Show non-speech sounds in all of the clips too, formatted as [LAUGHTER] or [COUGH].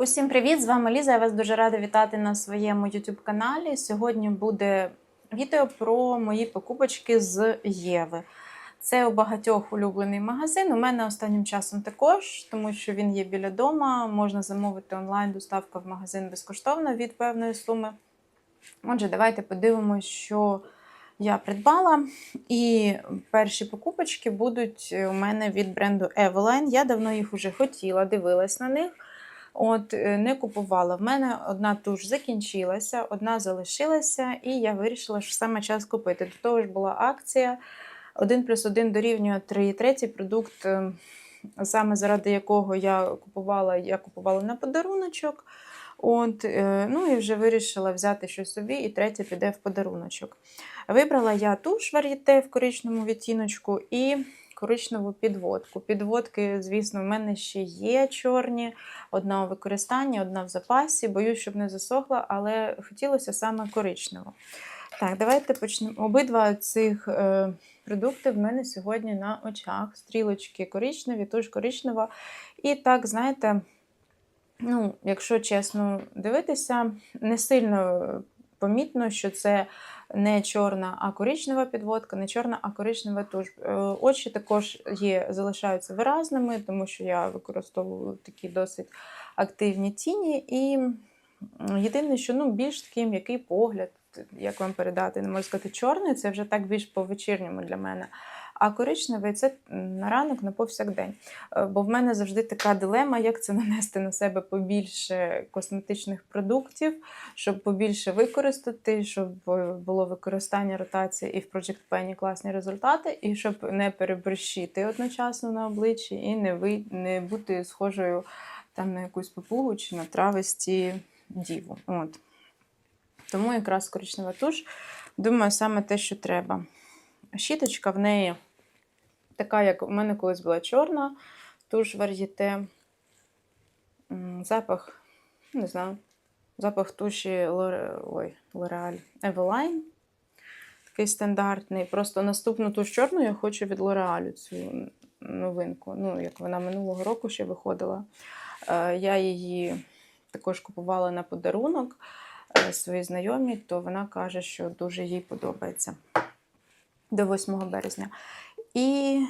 Усім привіт! З вами Ліза. Я вас дуже рада вітати на своєму YouTube каналі. Сьогодні буде відео про мої покупочки з Єви. Це у багатьох улюблений магазин. У мене останнім часом також, тому що він є біля дома. Можна замовити онлайн доставка в магазин безкоштовно від певної суми. Отже, давайте подивимось, що я придбала. І перші покупочки будуть у мене від бренду Eveline. Я давно їх вже хотіла, дивилась на них. От е, не купувала. В мене одна туш закінчилася, одна залишилася, і я вирішила, що саме час купити. До того ж була акція 1 плюс 1 дорівнює 3. І третій продукт, е, саме заради якого я купувала, я купувала на подаруночок. От, е, ну і вже вирішила взяти щось собі, і третє піде в подаруночок. Вибрала я туш вар'єте в коричневому відтіночку і коричневу підводку. Підводки, звісно, в мене ще є чорні, одна у використанні, одна в запасі. Боюсь, щоб не засохла, але хотілося саме коричневу. Так, давайте почнемо. Обидва цих е, продукти в мене сьогодні на очах. Стрілочки коричневі, туш коричнева. І так, знаєте, ну, якщо чесно дивитися, не сильно помітно, що це не чорна, а коричнева підводка, не чорна, а коричнева туш. Е, Очі також є, залишаються виразними, тому що я використовую такі досить активні тіні. І єдине, що ну, більш такий м'який погляд, як вам передати, не можу сказати, чорний, це вже так більш по вечірньому для мене. А коричневий це на ранок, на повсякдень. Е, Бо в мене завжди така дилема, як це нанести на себе побільше косметичних продуктів, щоб побільше використати, щоб було використання ротації і в Project Penny класні результати, і щоб не переборщити одночасно на обличчі і не ви, не бути схожою там на якусь попугу чи на трависті діву. От. Тому якраз коричнева туш, думаю, саме те, що треба. Щіточка в неї така, як у мене колись була чорна, туш вар'єте. Запах, не знаю, запах туші Лоре... Ой, L'Oreal Eveline. Такий стандартний. Просто наступну туш чорну я хочу від L'Oreal цю новинку. Ну, як вона минулого року ще виходила. Е, Я її також купувала на подарунок е, своїй знайомій, то вона каже, що дуже їй подобається до 8 березня. І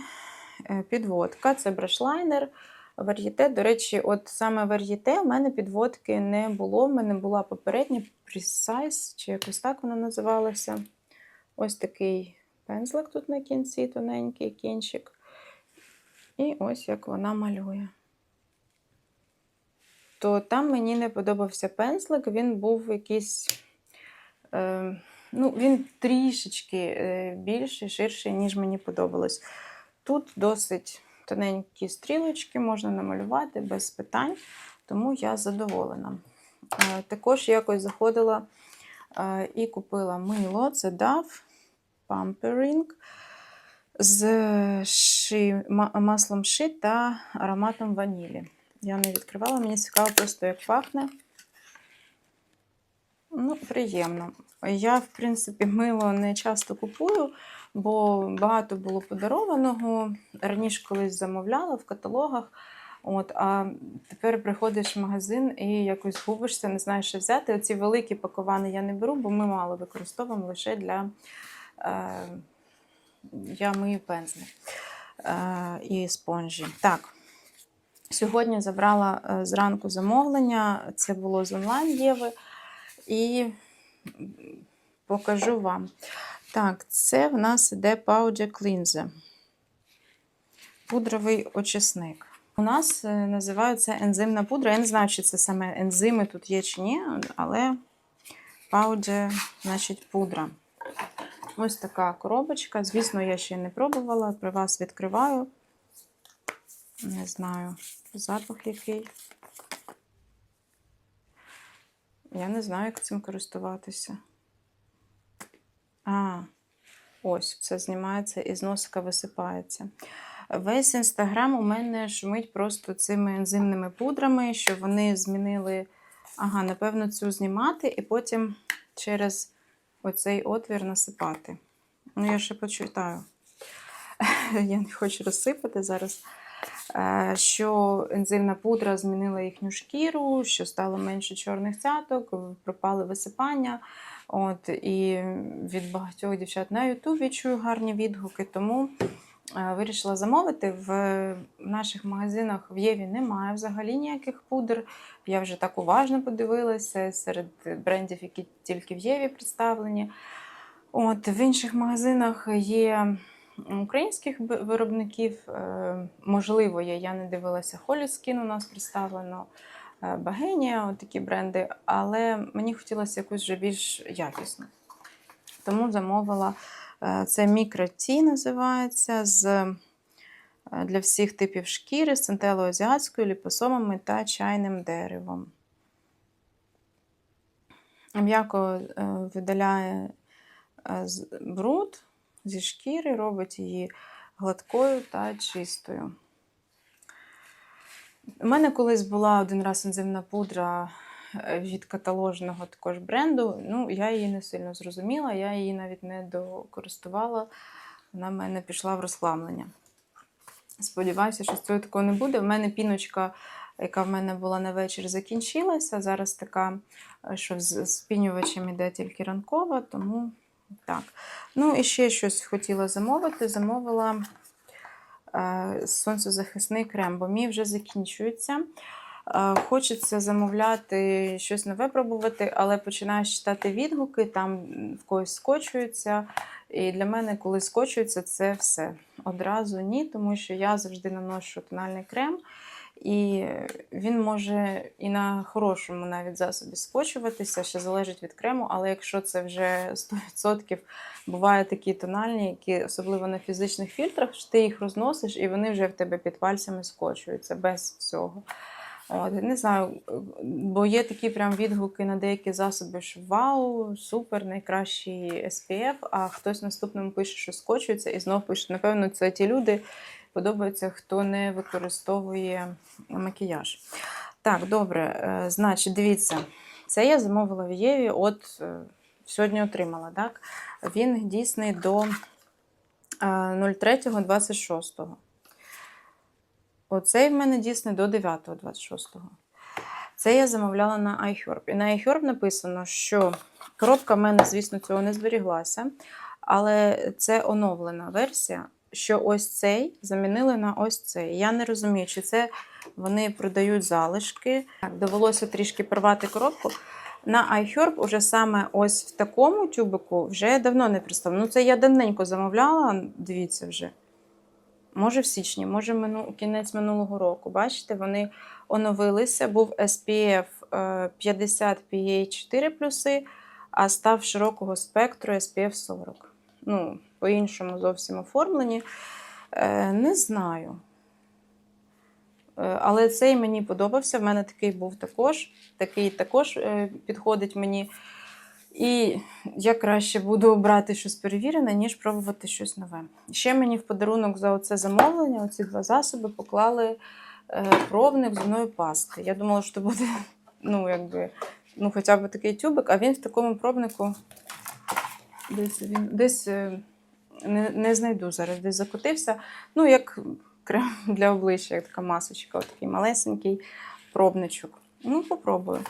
е, підводка це брашлайнер. Вар'єте, до речі, от саме вар'єте у мене підводки не було. В мене була попередня Precise, чи якось так вона називалася. Ось такий пензлик тут на кінці, тоненький кінчик. І ось як вона малює. То там мені не подобався пензлик, він був якийсь. Е, ну, Він трішечки е, більший, ширший, ніж мені подобалось. Тут досить тоненькі стрілочки, можна намалювати без питань, тому я задоволена. Е, також якось заходила е, і купила мило, це DAF Pampering з ши, маслом ши та ароматом ванілі. Я не відкривала, мені цікаво просто, як пахне. Ну, приємно. Я, в принципі, мило не часто купую, бо багато було подарованого. Раніше колись замовляла в каталогах. От, А тепер приходиш в магазин і якось губишся, не знаєш, що взяти. Оці великі паковані я не беру, бо ми мало використовуємо лише для е, я мию пензлі е, і спонжі. Так, сьогодні забрала е, зранку замовлення, це було з онлайн Єви. І покажу вам. Так, це в нас іде Powder Cleanser. Пудровий очисник. У нас е, називається ензимна пудра. Я не знаю, чи це саме ензими тут є чи ні, але Powder, значить, пудра. Ось така коробочка. Звісно, я ще не пробувала, при вас відкриваю. Не знаю, запах який. Я не знаю, як цим користуватися. А, ось, це знімається і з носика висипається. Весь інстаграм у мене шумить просто цими ензимними пудрами, що вони змінили, ага, напевно, цю знімати, і потім через оцей отвір насипати. Ну, я ще почитаю. [LAUGHS] Я не хочу розсипати зараз. Е, що ензимна пудра змінила їхню шкіру, що стало менше чорних цяток, пропали висипання. От, і від багатьох дівчат на Ютубі чую гарні відгуки, тому е, вирішила замовити. В наших магазинах в Єві немає взагалі ніяких пудр. Я вже так уважно подивилася серед брендів, які тільки в Єві представлені. От, в інших магазинах є українських виробників, е, можливо, є. Я не дивилася Холіскін, у нас представлено. е, Багенія, такі бренди, але мені хотілося якусь вже більш якісну. Тому замовила е, це мікроті називається з для всіх типів шкіри з центелоазіатською, ліпосомами та чайним деревом. М'яко видаляє бруд зі шкіри, робить її гладкою та чистою. У мене колись була один раз ензимна пудра е, від каталожного також бренду. Ну, я її не сильно зрозуміла, я її навіть не докористувала. Вона в мене пішла в розхламлення. Сподіваюся, що з цього такого не буде. У мене піночка, яка в мене була на вечір, закінчилася. Зараз така, е, що з спінювачем іде тільки ранкова, тому так. Ну, і ще щось хотіла замовити. Замовила е, сонцезахисний крем, бо мій вже закінчується. Е, Хочеться замовляти щось нове пробувати, але починаєш читати відгуки, там в когось скочуються. І для мене, коли скочується, це все. Одразу ні, тому що я завжди наношу тональний крем, і він може і на хорошому навіть засобі скочуватися, ще залежить від крему, але якщо це вже 100%, буває такі тональні, які особливо на фізичних фільтрах, ти їх розносиш, і вони вже в тебе під пальцями скочуються без всього. От, не знаю, бо є такі прям відгуки на деякі засоби, що вау, супер, найкращий SPF, а хтось наступному пише, що скочується, і знов пише, напевно, це ті люди подобаються, хто не використовує макіяж. Так, добре, е, значить, дивіться, це я замовила в Єві, от е, сьогодні отримала, так? Він дійсний до е, 03.26. Оцей в мене дійсний до 9.26. Це я замовляла на iHerb. І на iHerb написано, що коробка в мене, звісно, цього не зберіглася, але це оновлена версія, що ось цей замінили на ось цей. Я не розумію, чи це вони продають залишки. Довелося трішки порвати коробку. На iHerb уже саме ось в такому тюбику вже давно не представлено. Ну, це я давненько замовляла, дивіться вже. Може в січні, може мину, кінець минулого року. Бачите, вони оновилися. Був SPF е, 50 PA 4 плюси, а став широкого спектру SPF 40. Ну, по-іншому зовсім оформлені. Е, Не знаю. Е, Але цей мені подобався. В мене такий був також. Такий також е, підходить мені. І я краще буду брати щось перевірене, ніж пробувати щось нове. Ще мені в подарунок за оце замовлення, оці два засоби поклали пробник зубної пасти. Я думала, що буде ну, якби, ну, хоча б такий тюбик, а він в такому пробнику десь, він, десь е, не, не знайду зараз, десь закотився. Ну, як крем [LAUGHS] для обличчя, як така масочка, такий малесенький пробничок. Ну, попробую.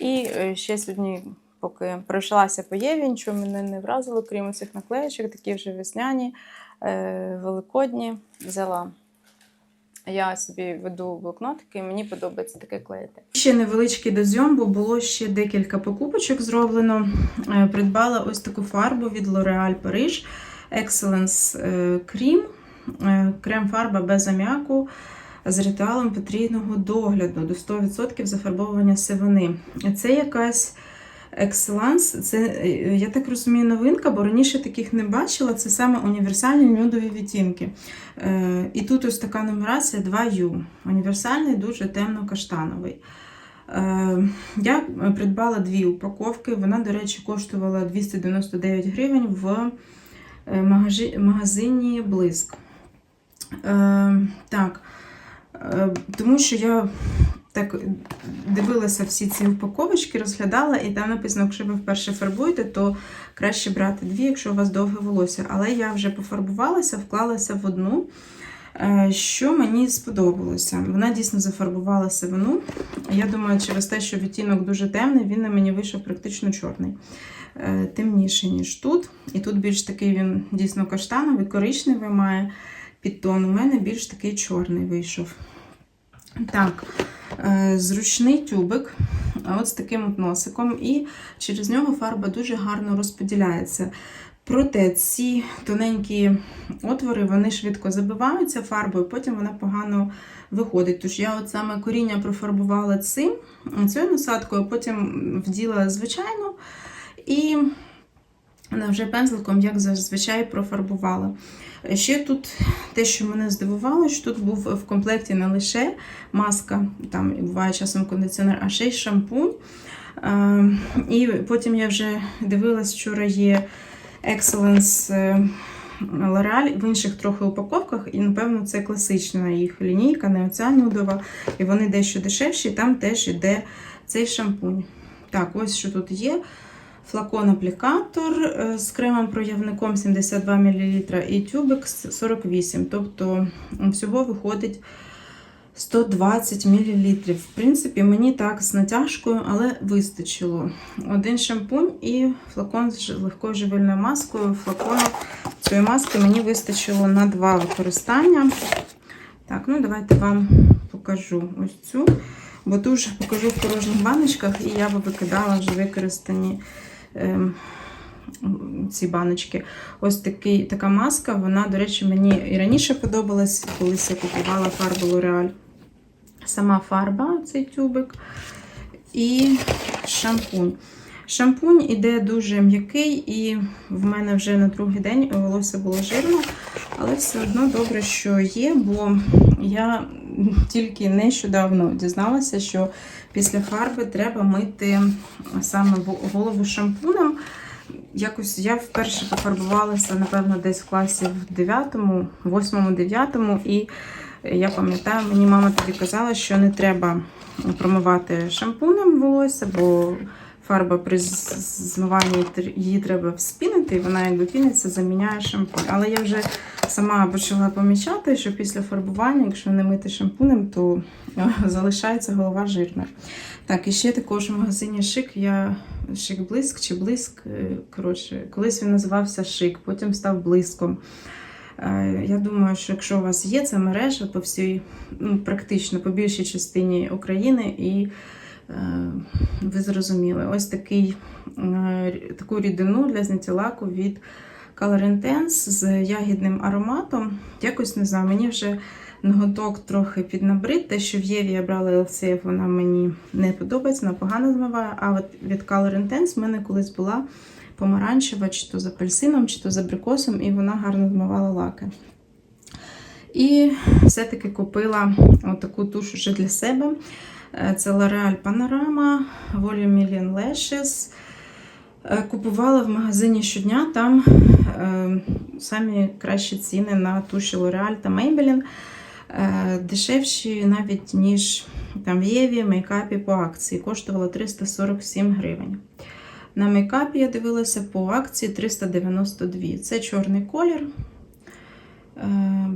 І е, ще сьогодні поки пройшлася по Єві, нічого мене не вразило, крім цих наклеєчок, такі вже весняні, е, великодні. Взяла. Я собі веду блокнотики, і мені подобається таке клеїти. Ще невеличкий дозйом, бо було ще декілька покупочок зроблено. Е, Придбала ось таку фарбу від L'Oréal Paris Excellence е, Cream. Е, Крем-фарба без аміаку з ритуалом потрійного догляду до 100% зафарбовування сивини. Це якась Excellence, це, е, я так розумію, новинка, бо раніше таких не бачила. Це саме універсальні нюдові відтінки. Е, і тут ось така нумерація 2U. Універсальний, дуже темно-каштановий. Е, я придбала дві упаковки. Вона, до речі, коштувала 299 гривень в магазині Блиск. Так, тому що я так дивилася всі ці упаковочки, розглядала, і там написано, якщо ви вперше фарбуєте, то краще брати дві, якщо у вас довге волосся. Але я вже пофарбувалася, вклалася в одну. Е, Що мені сподобалося? Вона дійсно зафарбувала сивину. Я думаю, через те, що відтінок дуже темний, він на мені вийшов практично чорний. Е, Темніший, ніж тут. І тут більш такий він дійсно каштановий, коричневий має підтон. У мене більш такий чорний вийшов. Так, зручний тюбик, от з таким от носиком, і через нього фарба дуже гарно розподіляється. Проте ці тоненькі отвори вони швидко забиваються фарбою, потім вона погано виходить. Тож я от саме коріння профарбувала цим, цією насадкою, потім вділа звичайну і вже пензликом, як зазвичай, профарбувала. Ще тут те, що мене здивувало, що тут був в комплекті не лише маска, там буває часом кондиціонер, а ще й шампунь. І потім я вже дивилась, вчора є Excellence е, L'Oreal в інших трохи упаковках, і, напевно, це класична їх лінійка, не оця нюдова, і вони дещо дешевші, там теж йде цей шампунь. Так, ось що тут є. Флакон-аплікатор е, з кремом-проявником 72 мл і тюбик 48 Тобто всього виходить 120 мл. В принципі, мені так з натяжкою, але вистачило. Один шампунь і флакон з легкою живильною маскою. Флакону цієї маски мені вистачило на два використання. Так, ну давайте вам покажу ось цю. Бо тут покажу в порожніх баночках, і я би викидала вже використані ці баночки. Ось такий, така маска, вона, до речі, мені і раніше подобалась, колись я купувала фарбу L'Oreal. Сама фарба, цей тюбик, і шампунь. Шампунь іде дуже м'який, і в мене вже на другий день волосся було жирно, але все одно добре, що є, бо я тільки нещодавно дізналася, що після фарби треба мити саме голову шампунем. Якось я вперше пофарбувалася, напевно, десь в класі в 9, 8, 9, і я пам'ятаю, мені мама тоді казала, що не треба промивати шампунем волосся, бо фарба при змиванні її треба вспінити, і вона, якби піниться, заміняє шампунь. Але я вже сама почала помічати, що після фарбування, якщо не мити шампунем, то залишається голова жирна. Так, і ще також в магазині Шик я Шик Блиск чи Блиск. Коротше, колись він називався Шик, потім став блиском. Я думаю, що якщо у вас є ця мережа по всій, ну, практично по більшій частині України, і е, ви зрозуміли, ось такий, е, таку рідину для зняття лаку від Color Intense з ягідним ароматом. Якось не знаю, мені вже ноготок трохи піднабрид. Те, що в Єві я брала LCF, вона мені не подобається, вона погано змиває. А от від Color Intense в мене колись була помаранчева, чи то з апельсином, чи то з абрикосом, і вона гарно змивала лаки. І все-таки купила таку туш уже для себе. Це L'Oreal Panorama Volume Million Lashes. Купувала в магазині щодня, там е, самі кращі ціни на туші L'Oreal та Maybelline. Е, дешевші навіть, ніж там в Єві, мейкапі по акції. Коштувало 347 гривень. На мейкапі я дивилася по акції 392. Це чорний колір. Е,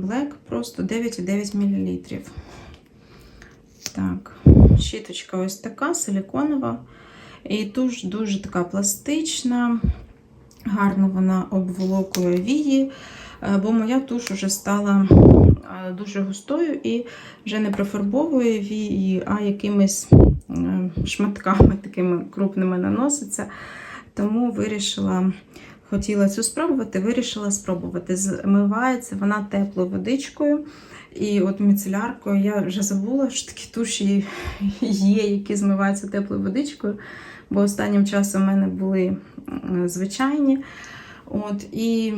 Black просто 9,9 мл. Так, щіточка ось така, силіконова. І туш дуже така пластична, гарно вона обволокує вії, е, бо моя туш вже стала е, дуже густою і вже не профарбовує вії, а якимись шматками такими крупними наноситься. Тому вирішила, хотіла цю спробувати, вирішила спробувати. Змивається вона теплою водичкою. І от міцеляркою я вже забула, що такі туші є, які змиваються теплою водичкою. Бо останнім часом у мене були звичайні. От, І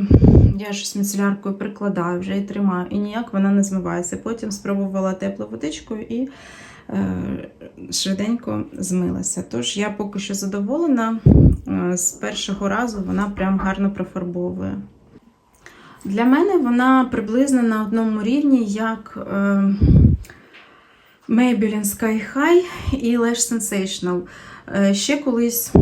я з міцеляркою прикладаю вже і тримаю, і ніяк вона не змивається. Потім спробувала теплою водичкою і е, швиденько змилася. Тож я поки що задоволена, е, з першого разу вона прям гарно профарбовує. Для мене вона приблизно на одному рівні, як е, Maybelline Sky High і Lash Sensational. Е, ще колись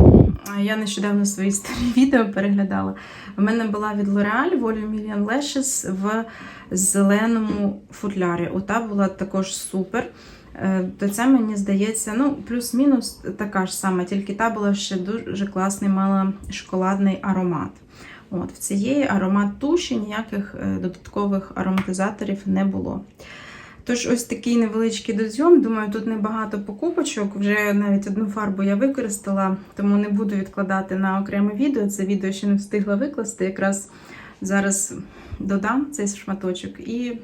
Я нещодавно свої старі [LAUGHS] відео переглядала. У мене була від L'Oreal Volume Million Lashes в зеленому футлярі. Ота була також супер. Е, То це мені здається, ну, плюс-мінус така ж сама, тільки та була ще дуже класний, мала шоколадний аромат. От, в цієї аромат туші, ніяких е, додаткових ароматизаторів не було. Тож, ось такий невеличкий дозйом. Думаю, тут небагато покупочок. Вже навіть одну фарбу я використала, тому не буду відкладати на окреме відео. Це відео ще не встигла викласти. Якраз зараз додам цей шматочок і,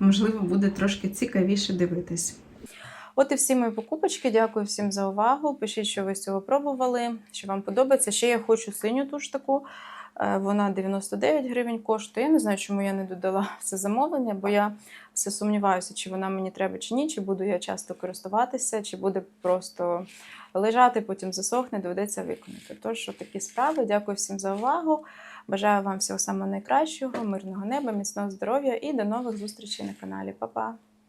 можливо, буде трошки цікавіше дивитись. От і всі мої покупочки. Дякую всім за увагу. Пишіть, що ви цього пробували, що вам подобається. Ще я хочу синю туш таку. Е, Вона 99 гривень коштує. Я не знаю, чому я не додала [LAUGHS] це замовлення, бо я все сумніваюся, чи вона мені треба чи ні, чи буду я часто користуватися, чи буде просто лежати, потім засохне, доведеться виконати. Тож, такі справи. Дякую всім за увагу. Бажаю вам всього самого найкращого, мирного неба, міцного здоров'я і до нових зустрічей на каналі. Па-па!